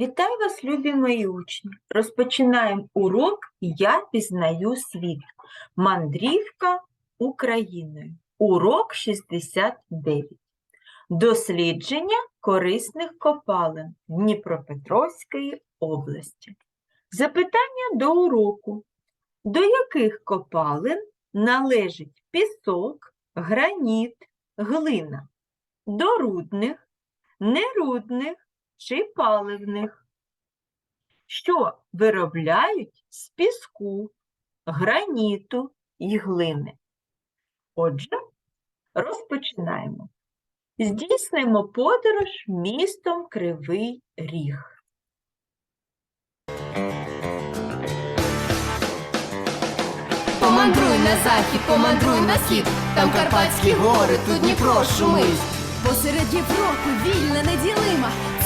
Вітаю вас, любі мої учні! Розпочинаємо урок Я пізнаю світ. Мандрівка Україною. Урок 69. Дослідження корисних копалин Дніпропетровської області. Запитання до уроку. До яких копалин належить пісок, граніт, глина? До рудних, нерудних чи паливних, що виробляють з піску, граніту і глини. Отже, розпочинаємо. Здійснимо подорож містом Кривий Ріг. Помандруй на захід, помандруй на схід, там Карпатські гори, тут Дніпро шумить. Посеред Європи вільна, неділима,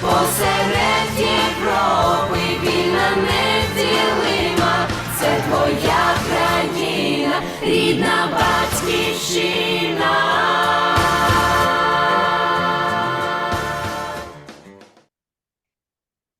Посеред Європи вільна неділима, це твоя країна, рідна батьківщина.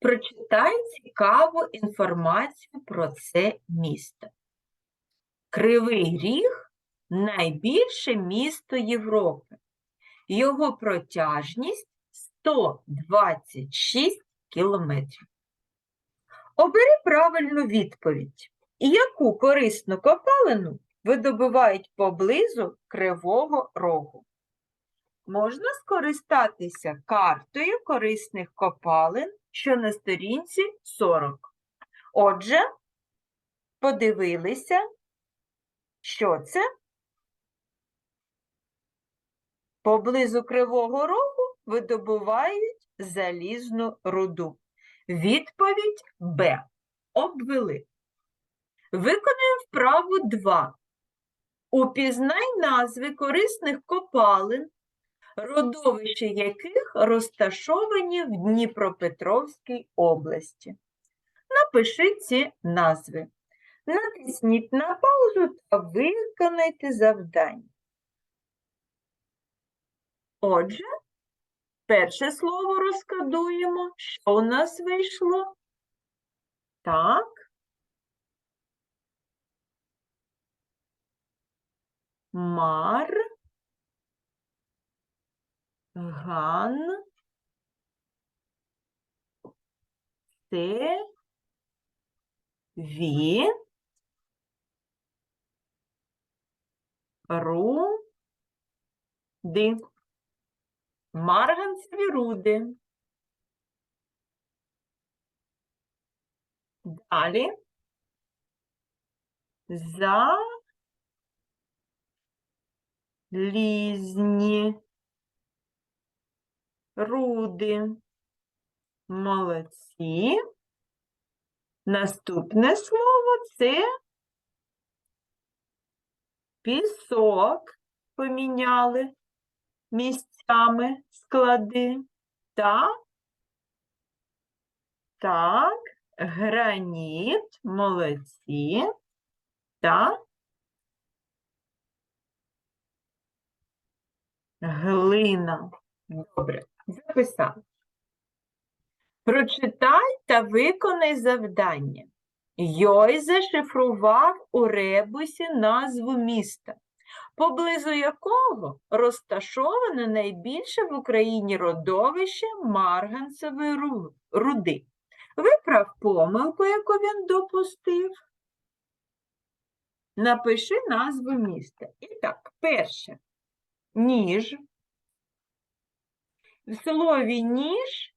Прочитай цікаву інформацію про це місто. Кривий Ріг найбільше місто Європи. Його протяжність 126 кілометрів. Обери правильну відповідь. Яку корисну копалину видобувають поблизу Кривого Рогу? Можна скористатися картою корисних копалин, що на сторінці 40. Отже, подивилися, що це? Поблизу Кривого Рогу видобувають залізну руду. Відповідь Б. Обвели. Виконуємо вправу 2. Упізнай назви корисних копалин, родовища яких розташовані в Дніпропетровській області. Напиши ці назви. Натисніть на паузу та виконайте завдання. Отже, перше слово розкладуємо. Що у нас вийшло? Так. Мар. Ган. Те. Ві. Ру. Ди. Марганцеві руди. Далі. За. Лізні. Руди. Молодці. Наступне слово це пісок. Поміняли місцями склади. Так. Так. Граніт. Молодці. Так. Глина. Добре, записав. Прочитай та виконай завдання. Йой зашифрував у ребусі назву міста, поблизу якого розташоване найбільше в Україні родовище марганцевої руди. Виправ помилку, яку він допустив. Напиши назву міста. І так, перше. Ніж. В слові ніж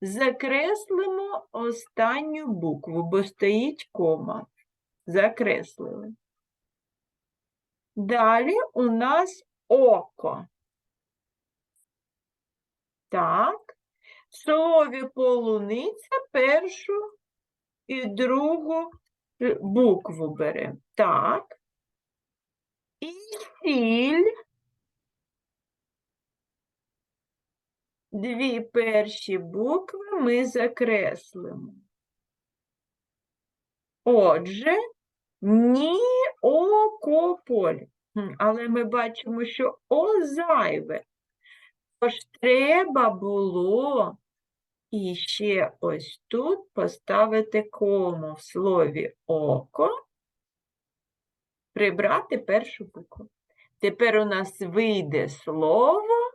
закреслимо останню букву, бо стоїть кома. Закреслили. Далі у нас око. Так. В слові полуниця першу і другу букву беремо. Так. І сіль. Дві перші букви ми закреслимо. Отже, Ніокополь. Хм, Але ми бачимо, що О зайве. Тож треба було і ще ось тут поставити кому в слові око, прибрати першу букву. Тепер у нас вийде слово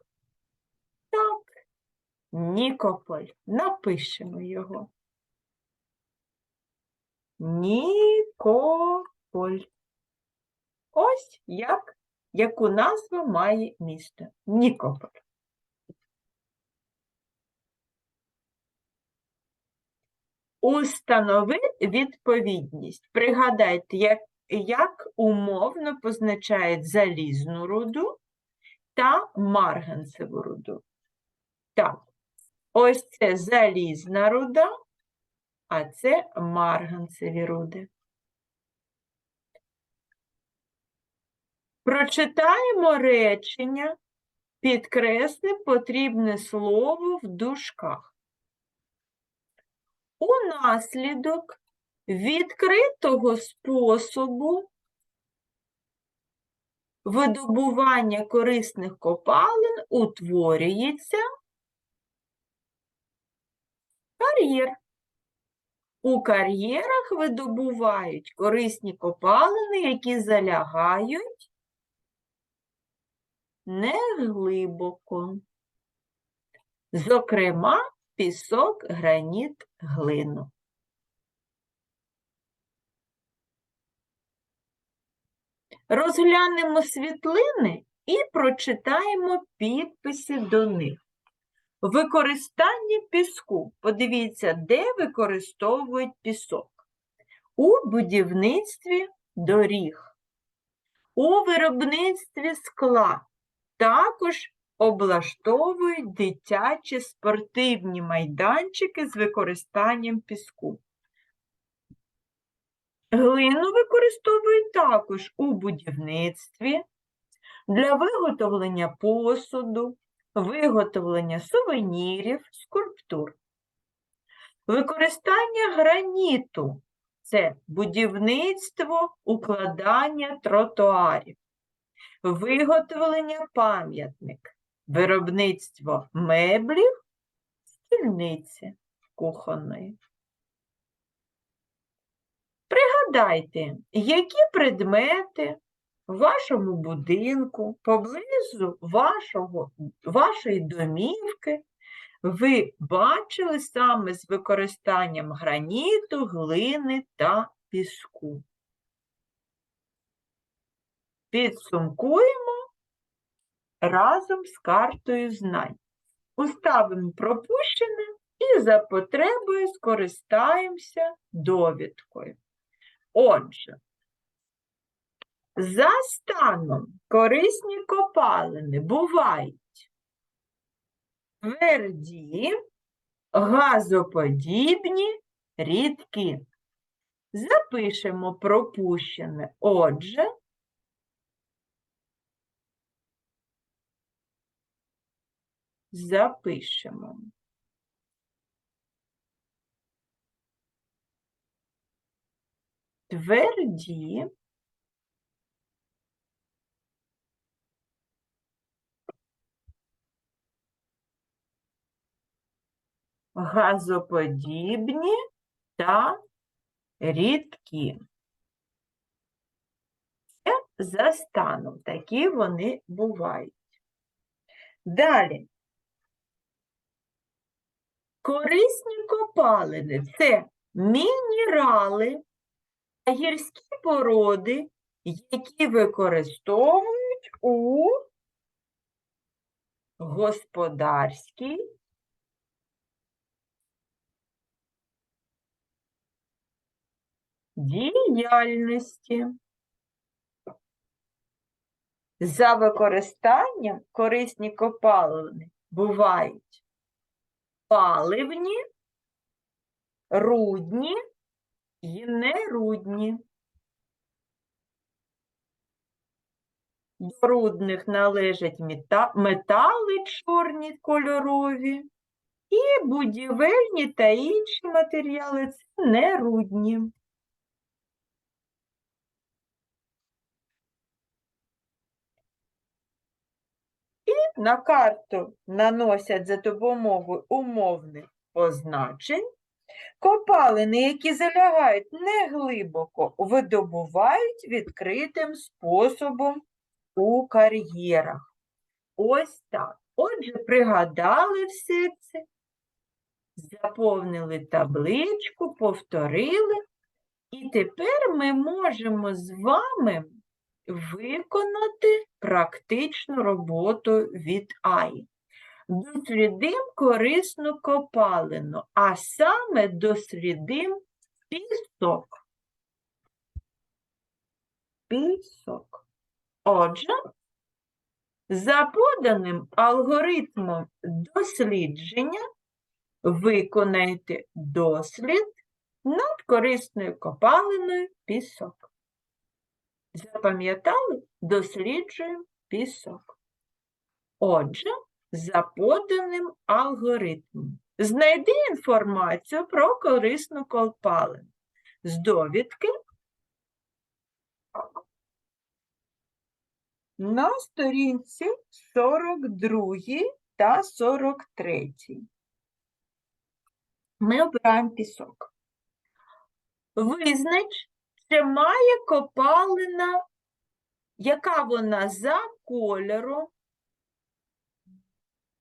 так, Нікополь. Напишемо його. Нікополь. Ось як, яку назву має місто. Нікополь. Установи відповідність. Пригадайте, як, як умовно позначають залізну руду та марганцеву руду. Так, ось це залізна руда, а це марганцеві руди. Прочитаємо речення, підкреслимо потрібне слово в дужках. Унаслідок відкритого способу видобування корисних копалин утворюється кар'єр. У кар'єрах видобувають корисні копалини, які залягають неглибоко. Зокрема, пісок, граніт, глину. Розглянемо світлини і прочитаємо підписи до них. Використання піску. Подивіться, де використовують пісок. У будівництві доріг, у виробництві скла. Також облаштовують дитячі спортивні майданчики з використанням піску. Глину використовують також у будівництві, для виготовлення посуду, виготовлення сувенірів, скульптур. Використання граніту це будівництво, укладання тротуарів, виготовлення пам'ятник, виробництво меблів, стільниці кухонної. Пригадайте, які предмети в вашому будинку, поблизу вашого, вашої домівки ви бачили саме з використанням граніту, глини та піску. Підсумкуємо разом з картою знань. Уставимо пропущене і за потребою скористаємося довідкою. Отже, за станом корисні копалини бувають тверді, газоподібні, рідкі. Запишемо пропущене. Отже, запишемо. Тверді, газоподібні та рідкі. Це за станом, такі вони бувають. Далі. Корисні копалини це мінерали та гірські породи, які використовують у господарській діяльності. За використанням корисні копалини бувають паливні, рудні і нерудні. До рудних належать метали чорні кольорові і будівельні та інші матеріали це нерудні. І на карту наносять за допомогою умовних позначень Копалини, які залягають неглибоко, видобувають відкритим способом у кар'єрах. Ось так. Отже, пригадали все це, заповнили табличку, повторили. І тепер ми можемо з вами виконати практичну роботу від АІ. Дослідим корисну копалину, а саме дослідим пісок. Пісок. Отже, за поданим алгоритмом дослідження виконайте дослід над корисною копалиною пісок. Запам'ятали? Досліджуємо пісок. Отже, за поданим алгоритмом. Знайди інформацію про корисну копалину. З довідки на сторінці 42 та 43. Ми обираємо пісок. Визнач, чи має копалина, яка вона за кольором,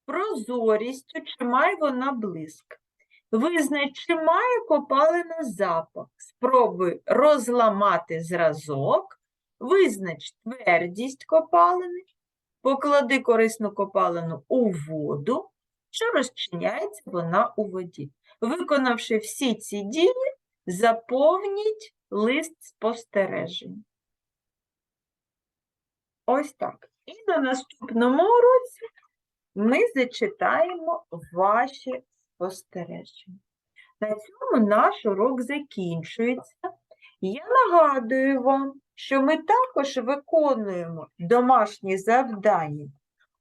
прозорістю, чи має вона блиск. Визнач, чи має копалина запах. Спробуй розламати зразок, визнач твердість копалини, поклади корисну копалину у воду, чи розчиняється вона у воді. Виконавши всі ці дії, заповніть лист спостережень. Ось так. І на наступному уроці ми зачитаємо ваші спостереження. На цьому наш урок закінчується. Я нагадую вам, що ми також виконуємо домашні завдання.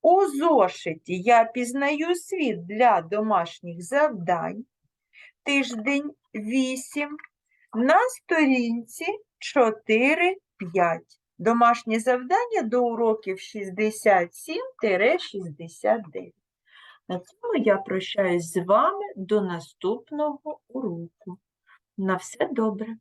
У зошиті я пізнаю світ для домашніх завдань. Тиждень 8 на сторінці 4-5. Домашнє завдання до уроків 67-69. На цьому я прощаюсь з вами до наступного уроку. На все добре.